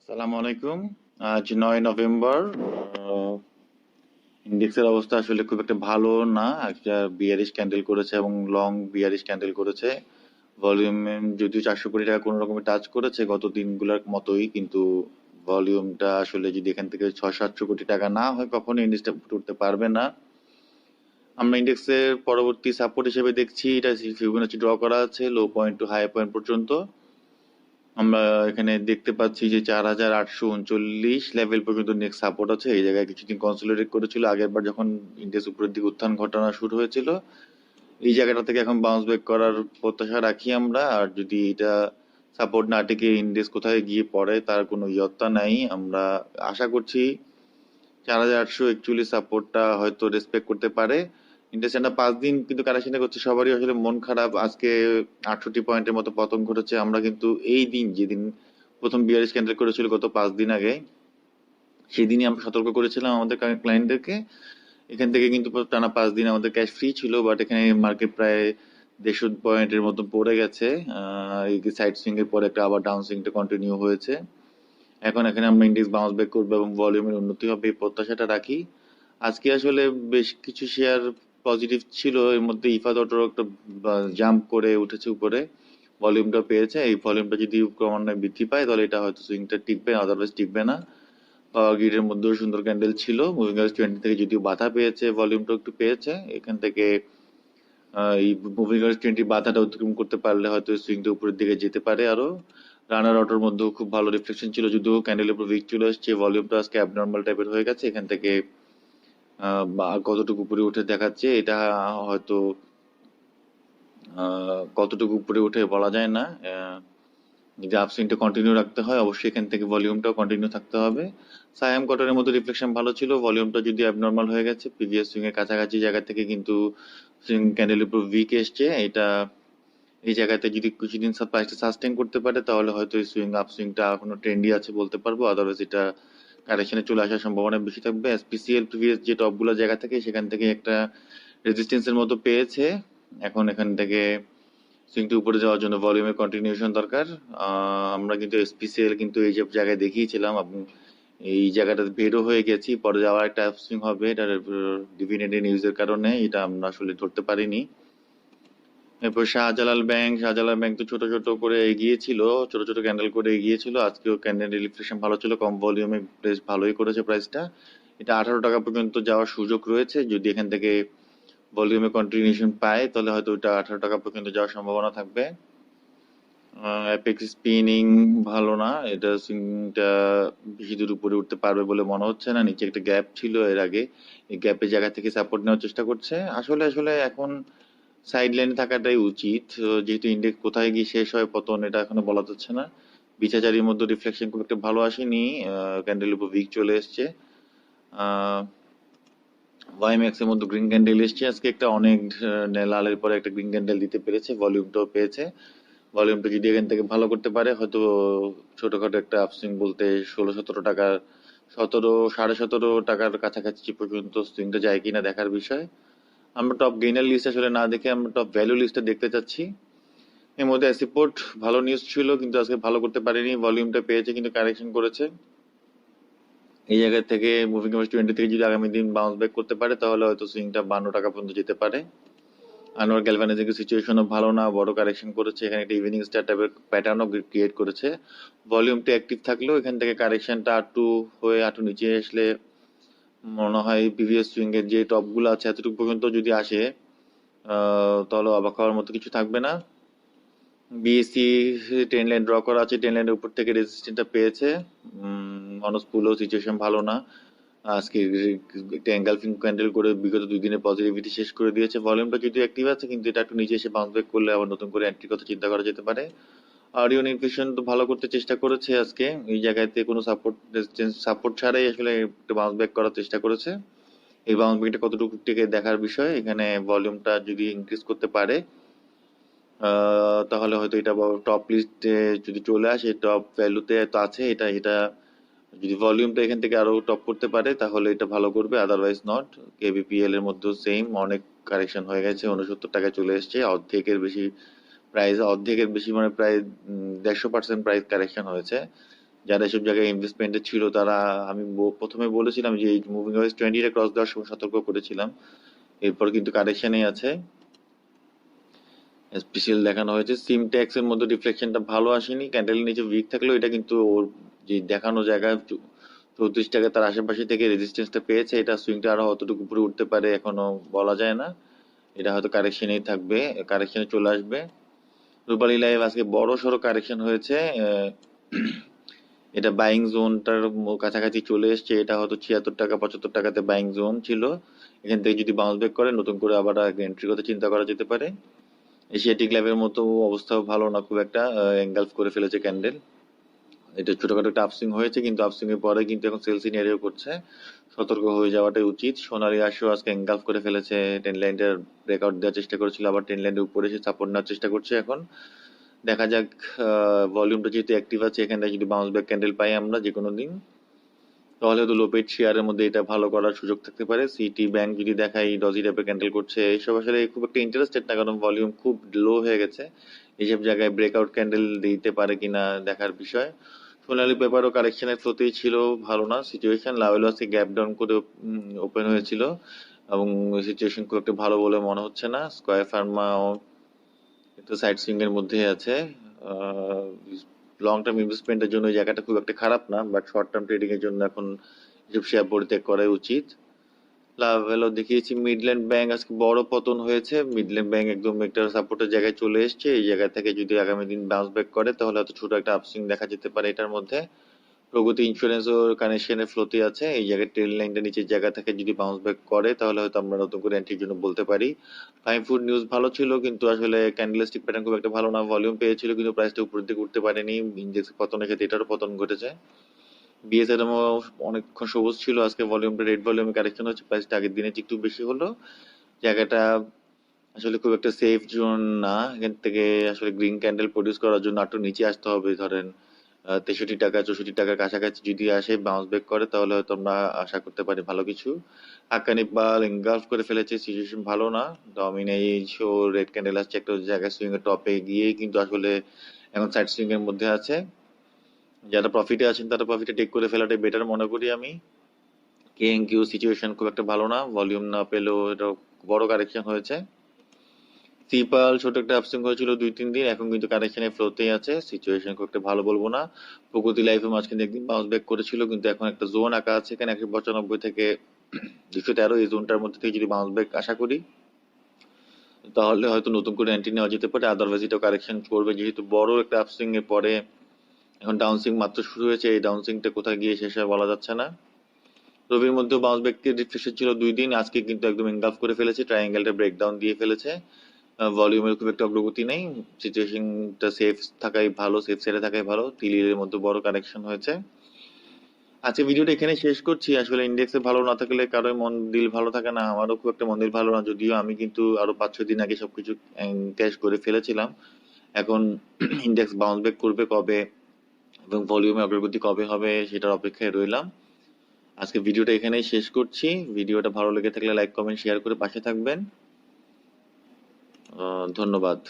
আসসালামু আলাইকুম। আজ নয় নভেম্বর ইন্ডেক্সের অবস্থা আসলে খুব একটা ভালো না। একটা বিয়ারিশ ক্যান্ডেল করেছে এবং লং বিয়ারিশ ক্যান্ডেল করেছে। ভলিউম যদিও চারশো কোটি টাকা কোনো রকমে টাচ করেছে, গত দিনগুলোর মতোই, কিন্তু ভলিউমটা আসলে যদি এখান থেকে ছয়, সাতশো কোটি টাকা না হয়, কখনো ইন্ডেক্সটা উঠতে পারবে না। আমরা ইন্ডেক্সের পরবর্তী সাপোর্ট হিসেবে দেখছি, এটা ফিবোনাচি ড্র করা আছে low point to high point পর্যন্ত। আমরা এখানে দেখতে পাচ্ছি যে চার হাজার আটশো উনচল্লিশ লেভেল পর্যন্ত নেক্সট সাপোর্ট আছে। এই জায়গায় কিছুদিন কনসোলিডেট করেছিল। আগের বার যখন ইন্ডেক্স উপরের দিকে উত্থান ঘটনা শুরু হয়েছিল, এই জায়গাটা থেকে এখন বাউন্স ব্যাক করার প্রত্যাশা রাখি আমরা। আর যদি এটা সাপোর্ট না টেকে ইন্ডেক্স কোথায় গিয়ে পড়ে, তার কোনো ইয়ত্তা নাই। আমরা আশা করছি চার হাজার আটশো একচল্লিশ সাপোর্টটা হয়তো রেসপেক্ট করতে পারে। ইন্টারস্ট্যান্ডটা পাঁচ দিন কিন্তু কারেকশনে করছে, সবারই আসলে মন খারাপ। আজকে আটষট্টি পয়েন্টের মতো পতন ঘটেছে। আমরা কিন্তু এই দিন যেদিন প্রথম বিয়ারিশ ক্যান্ডেল করেছিল গত পাঁচ দিন আগে, সেদিনই আমরা সতর্ক করেছিলাম আমাদের ক্লায়েন্টদেরকে এখান থেকে কিন্তু টানা পাঁচ দিন আমাদের ক্যাশ ফ্রি ছিল বাট এখানে মার্কেট প্রায় দেড়শো পয়েন্টের মতো পড়ে গেছে। সাইড সুইং এর পরে একটা আবার ডাউন সুইংটা কন্টিনিউ হয়েছে। এখন এখানে আমরা ইন্ডেক্স বাউন্স ব্যাক করব এবং ভলিউমের উন্নতি হবে, এই প্রত্যাশাটা রাখি। আজকে আসলে বেশ কিছু শেয়ার পজিটিভ ছিল, এর মধ্যে ইফাদ অটোর একটা জাম্প করে উঠেছে উপরে ভলিউমটা পেয়েছে, এই ভলিউমটা যদি ক্রমান্বয়ে বৃদ্ধি পায়, তাহলে এটা হয়তো সুইংটা টিকবে আদারওয়াইজ টিকবে না। পাওয়ার গ্রিডের মধ্যেও সুন্দর ক্যান্ডেল ছিল মুভিং অ্যাভারেজ টোয়েন্টি থেকে যদিও বাধা পেয়েছে ভলিউমটা একটু পেয়েছে, এখান থেকে এই মুভিং অ্যাভারেজ টোয়েন্টি বাধাটা অতিক্রম করতে পারলে হয়তো সুইংটা উপরের দিকে যেতে পারে আরও রানার অটোর মধ্যেও খুব ভালো রিফ্লেকশন ছিল, যদিও ক্যান্ডেলের উপর উইক চলে আসছে ভলিউমটা আজকে অ্যাবনর্মাল টাইপের হয়ে গেছে, এখান থেকে কতটুকু উপরে উঠে দেখাচ্ছে, এটা হয়তো কতটুকু উপরে উঠে বলা যায় না। যদি আপসুইংটা কন্টিনিউ রাখতে হয়, অবশ্যই এখান থেকে ভলিউমটাও কন্টিনিউ থাকতে হবে। সায়াম কটনের মধ্যে রিফ্লেকশন ভালো ছিল ভলিউমটা যদি অ্যাবনর্মাল হয়ে গেছে প্রিভিয়াস সুইং এর কাছাকাছি জায়গা থেকে কিন্তু সুইং ক্যান্ডেলের উপর উইক এসছে। এটা, এই জায়গাতে যদি কিছুদিন প্রাইসটা সাস্টেন করতে পারে, তাহলে হয়তো এই সুইং আপ সুইংটা এখনও ট্রেন্ডি আছে বলতে পারব। আদারওয়াইজ এটা কারেকশনে চলে আসার সম্ভাবনা বেশি থাকবে। এসপিসিএল প্রিভিয়াস যে টপগুলো জায়গা থেকে, সেখান থেকে একটা রেজিস্ট্যান্সের মতো পেয়েছে। এখন এখান থেকে সুইংটি উপরে যাওয়ার জন্য ভলিউমের কন্টিনিউশন দরকার। আমরা কিন্তু এসপিসিএল কিন্তু এই যে জায়গায় দেখিয়েছিলাম এই জায়গাটা বেরো হয়ে গেছি। পরে যাওয়ার একটা সুইং হবে এটা ডিভিডেন্ড নিউজের কারণে, এটা আমরা আসলে ধরতে পারিনি। এরপর শাহজালাল ব্যাংক শাহজালাল ব্যাংক তো ছোট ছোট করে এগিয়েছিল, ছোট ছোট ক্যান্ডেল করে এগিয়েছিল। আজকেও ক্যান্ডেল রিফ্লেকশন ভালো ছিল, কম ভলিউমে বেশ ভালোই করেছে প্রাইসটা এটা আঠারো টাকা পর্যন্ত যাওয়ার সুযোগ রয়েছে, যদি এখান থেকে ভলিউমে কন্টিনিউশন পায়, তাহলে হয়তো ওটা আঠারো টাকা পর্যন্ত যাওয়ার সম্ভাবনা থাকবে। অ্যাপেক্স স্পিনিং ভালো না, এটা সুইংটা বেশি দূর উপরে উঠতে পারবে বলে মনে হচ্ছে না, নিচে একটা গ্যাপ ছিল এর আগে। এই গ্যাপের জায়গা থেকে সাপোর্ট নেওয়ার চেষ্টা করছে। আসলে আসলে এখন সাইড লাইনে থাকাটাই উচিত। যেহেতু ইন্ডেক্স কোথায় গিয়ে শেষ হয়, পতন, এটা এখনও বলা যাচ্ছে না। বিছাচারির মধ্যে রিফ্লেকশন খুব একটা ভালো আসেনি। ক্যান্ডেল উপর উইক চলে এসছে। ওয়াইম্যাক্স মধ্যে গ্রিন ক্যান্ডেল এসছে। আজকে একটা অনেক লালের পরে একটা গ্রিন ক্যান্ডেল দিতে পেরেছে ভলিউমটাও পেয়েছে। ভলিউমটা যদি এখান থেকে ভালো করতে পারে, হয়তো ছোটখাটো একটা আপসুইং বলতে ষোলো, সতেরো টাকার, সতেরো, সাড়ে সতেরো টাকার কাছাকাছি পর্যন্ত সুইংটা যায় কিনা দেখার বিষয়। আমরা টপ গেইনার লিস্ট আসলে না দেখে আমরা টপ ভ্যালু লিস্টটা দেখতে চাচ্ছি। এর মধ্যে অ্যাসিপোর্ট ভালো নিউজ ছিল, কিন্তু আজকে ভালো করতে পারেনি ভলিউমটা পেয়েছে কিন্তু কারেকশন করেছে। এই জায়গা থেকে মুভিং এভারেজ টোয়েন্টি থেকে যদি আগামী দিন বাউন্স ব্যাক করতে পারে, তাহলে হয়তো সুইংটা বান্ন টাকা পর্যন্ত যেতে পারে। আনোয়ার গ্যালভানাইজিং সিচুয়েশনও ভালো না, বড় কারেকশন করেছে, এখানে একটা ইভিনিং স্টার টাইপের প্যাটার্নও ক্রিয়েট করেছে। ভলিউমটা অ্যাক্টিভ থাকলেও এখান থেকে কারেকশনটা আটটু হয়ে আটটু নিচে আসলে মনে হয় প্রিভিয়াস সুইং এর যে টপগুলো আছে এতটুকু পর্যন্ত যদি আসে তাহলে অবাক হওয়ার মতো কিছু থাকবে না। বিএসসি টেন লাইন ড্র করা আছে টেন লাইনের উপর থেকে রেজিস্ট্যান্টটা পেয়েছে। মনসপুলও সিচুয়েশন ভালো না। আজকে একটা এঙ্গালফিং ক্যান্ডেল করে বিগত দুই দিনের পজিটিভিটি শেষ করে দিয়েছে। ভলিউমটা যদি অ্যাক্টিভ আছে, কিন্তু এটা একটু নিচে এসে বাউন্স ব্যাক করলে আবার নতুন করে এন্ট্রির কথা চিন্তা করা যেতে পারে। অডিও ইনফিউশন তো ভালো করতে চেষ্টা করেছে আজকে। এই জায়গাতে কোনো সাপোর্ট সাপোর্ট ছাড়াই আসলে একটা বাউন্স ব্যাক করার চেষ্টা করেছে। এই বাউন্স ব্যাকটা কতটুকু টিকে দেখার বিষয়, এখানে ভলিউমটা যদি ইনক্রিজ করতে পারে তাহলে হয়তো এটা টপ লিস্টে যদি চলে আসে টপ ভ্যালুতে তো আছে, এটা এটা যদি ভলিউমটা এখান থেকে আরও টপ করতে পারে, তাহলে এটা ভালো করবে আদারওয়াইজ নট কেবিপিএল এর মধ্যেও সেম অনেক কারেকশন হয়ে গেছে উনসত্তর টাকায় চলে এসছে, অর্ধেকের বেশি প্রাইস অর্ধেকের বেশি মানে প্রায় দেড়শো পার্সেন্ট প্রাইস কারেকশন হয়েছে। যারা এসব জায়গায় ইনভেস্টমেন্টে ছিল, তারা, আমি প্রথমে বলেছিলাম যে, এই মুভিং ওয়েজ টোয়েন্টিটা ক্রস দেওয়ার সময় সতর্ক করেছিলাম। এরপর কিন্তু কারেকশনেই আছে। স্পেশাল দেখানো হয়েছে। সিম ট্যাক্স এর মধ্যে রিফ্লেকশনটা ভালো আসেনি। ক্যান্ডেলের নিচে উইক থাকলেও এটা কিন্তু ওর যে দেখানো জায়গায় চৌ- চৌত্রিশ টাকা তার আশেপাশে থেকে রেজিস্ট্যান্সটা পেয়েছে। এটা সুইংটা আরও অতটুকু উপরে উঠতে পারে, এখনও বলা যায় না। এটা হয়তো কারেকশনেই থাকবে কারেকশনে চলে আসবে। রূপালী লাইভ আজকে বড় সড়ো কারেকশন হয়েছে এটা বাইং জোনটার কাছাকাছি চলে এসছে, এটা হয়তো ছিয়াত্তর টাকা, পঁচাত্তর টাকাতে বাইং জোন ছিল। এখান থেকে যদি বাউন্স ব্যাক করে, নতুন করে আবার এন্ট্রি কথা চিন্তা করা যেতে পারে। এশিয়াটিক ল্যাবের মতো অবস্থাও ভালো না, খুব একটা এঙ্গালফ করে ফেলেছে ক্যান্ডেল এটা ছোটখাটো একটা আপসুইং হয়েছে, কিন্তু আপসুইং এর পরে কিন্তু এখন সেলস ইন করছে। সতর্ক হয়ে যাওয়াটাই উচিত। সোনালি আসো আজকে এঙ্গালফ করে ফেলেছে টেন লাইনের ব্রেকআউট দেওয়ার চেষ্টা করেছিল, আবার টেন লাইনের উপরে এসে সাপোর্ট নেওয়ার চেষ্টা করছে এখন। দেখা যাক ভলিউমটা যেহেতু অ্যাক্টিভ আছে, এখান যদি বাউন্স ব্যাক ক্যান্ডেল পাই আমরা যে কোনো দিন, তাহলে তো লোপেড শেয়ারের মধ্যে এটা ভালো করার সুযোগ থাকতে পারে। সিটি ব্যাংক যদি দেখাই ডজি টাইপের ক্যান্ডেল করছে এইসব আসলে খুব একটা ইন্টারেস্টেড না, কারণ ভলিউম খুব লো হয়ে গেছে। এইসব জায়গায় ব্রেকআউট ক্যান্ডেল দিতে পারে কিনা দেখার বিষয়। সোনালী পেপারও কারেকশনের প্রতি ছিল ভালো না। সিচুয়েশন লাভেল আছে গ্যাপ ডাউন করে ওপেন হয়েছিল। এবং সিচুয়েশন খুব একটা ভালো বলে মনে হচ্ছে না। স্কয়ার ফার্মাও একটু সাইড সুইং এর মধ্যে আছে। লং টার্ম ইনভেস্টমেন্টের জন্য জায়গাটা খুব একটা খারাপ না বাট শর্ট টার্ম ট্রেডিং এর জন্য এখন এসব শেয়ার পরিত্যাগ করাই উচিত। লাভ হলো দেখিয়েছি মিডল্যান্ড ব্যাংক আজকে বড় পতন হয়েছে। মিডল্যান্ড ব্যাংক একদম একটা সাপোর্টের জায়গায় চলে এসেছে। এই জায়গা থেকে যদি আগামী দিন বাউন্স ব্যাক করে, তাহলে হয়তো ছোট একটা আপসুইং দেখা যেতে পারে এটার মধ্যে। প্রগতি ইন্স্যুরেন্স ও কানেকশনের ফ্লোতে আছে। এই জায়গায় ট্রেন লাইনটা নিচের জায়গা থেকে যদি বাউন্স ব্যাক করে, তাহলে হয়তো আমরা নতুন করে এন্ট্রির জন্য বলতে পারি। ফাইন ফুড নিউজ ভালো ছিল, কিন্তু আসলে ক্যান্ডেলস্টিক প্যাটার্ন খুব একটা ভালো না। ভলিউম পেয়েছিল, কিন্তু প্রাইসটা উপরের দিকে উঠতে পারেনি। ইন্ডেক্স পতনের ক্ষেত্রে এটারও পতন ঘটেছে। বিএসএম অনেকক্ষণ সবুজ ছিল, আজকে ভলিউমটা রেড ভলিউমে কারেকশন হচ্ছে প্রাইসটা আগের দিনে একটু বেশি হলো। জায়গাটা আসলে খুব একটা সেফ জোন না, এখান থেকে আসলে গ্রিন ক্যান্ডেল প্রডিউস করার জন্য একটু নিচে আসতে হবে, ধরেন তেষট্টি টাকা, চৌষট্টি টাকার কাছাকাছি যদি আসে বাউন্স ব্যাক করে, তাহলে হয়তো আমরা আশা করতে পারি ভালো কিছু। হাক্কানি বাল এনগালফ করে ফেলেছে সিচুয়েশন ভালো না। ডমিনেজ ও রেড ক্যান্ডেল আসছে একটা জায়গায় সুইং এর টপে গিয়ে কিন্তু আসলে এখন সাইড সুইং এর মধ্যে আছে। যারা প্রফিটে আছেন, তারা প্রফিটে টেক করে ফেলাটাই বেটার মনে করি আমি। কেএন কিউ সিচুয়েশন খুব একটা ভালো না ভলিউম না পেলেও এটা বড় কারেকশন হয়েছে। সিপাল ছোট একটা আপসুইং হয়েছিল দুই, তিন দিন, এখন কিন্তু কারেকশনের ফ্লোতেই আছে সিচুয়েশন খুব একটা ভালো বলব না। প্রগতি লাইফে মাঝখানে একদিন বাউন্স ব্যাক করেছিল, কিন্তু এখন একটা জোন আঁকা আছে, এখানে একশো পঁচানব্বই থেকে দুশো তেরো এই জোনটার মধ্যে থেকে যদি বাউন্স ব্যাক আশা করি, তাহলে হয়তো নতুন করে এন্ট্রি নেওয়া যেতে পারে। আদারওয়াইজ এটা কারেকশন করবে। যেহেতু বড় একটা আপসুইং এর পরে এখন ডাউনসুইং মাত্র শুরু হয়েছে, এই ডাউনসুইংটা কোথায় গিয়ে শেষ হয় বলা যাচ্ছে না। রবির মধ্যে বাউন্স ব্যাক রিফ্রেশ ছিল দুই দিন, আজকে কিন্তু একদম এনগালফ করে ফেলেছে ট্রায়াঙ্গেলটা ব্রেকডাউন দিয়ে ফেলেছে। ভলিউমের খুব একটা অগ্রগতি নেই সিচুয়েশনটা সেফ থাকাই ভালো সেফ সাইডে থাকাই ভালো তিলিরের মধ্যে বড় কারেকশন হয়েছে। আজকে ভিডিওটা এখানে শেষ করছি, আসলে ইন্ডেক্সে ভালো না থাকলে কারোর মন দিল ভালো থাকে না, আমারও খুব একটা মন দিল ভালো না, যদিও আমি কিন্তু আরও পাঁচ ছয় দিন আগে সবকিছু ক্যাশ করে ফেলেছিলাম। এখন ইন্ডেক্স বাউন্স ব্যাক করবে কবে? এবং ভলিউমে অগ্রগতি কবে হবে সেটার অপেক্ষায় রইলাম। আজকে ভিডিওটা এখানেই শেষ করছি। ভিডিওটা ভালো লেগে থাকলে লাইক কমেন্ট শেয়ার করে পাশে থাকবেন। ধন্যবাদ।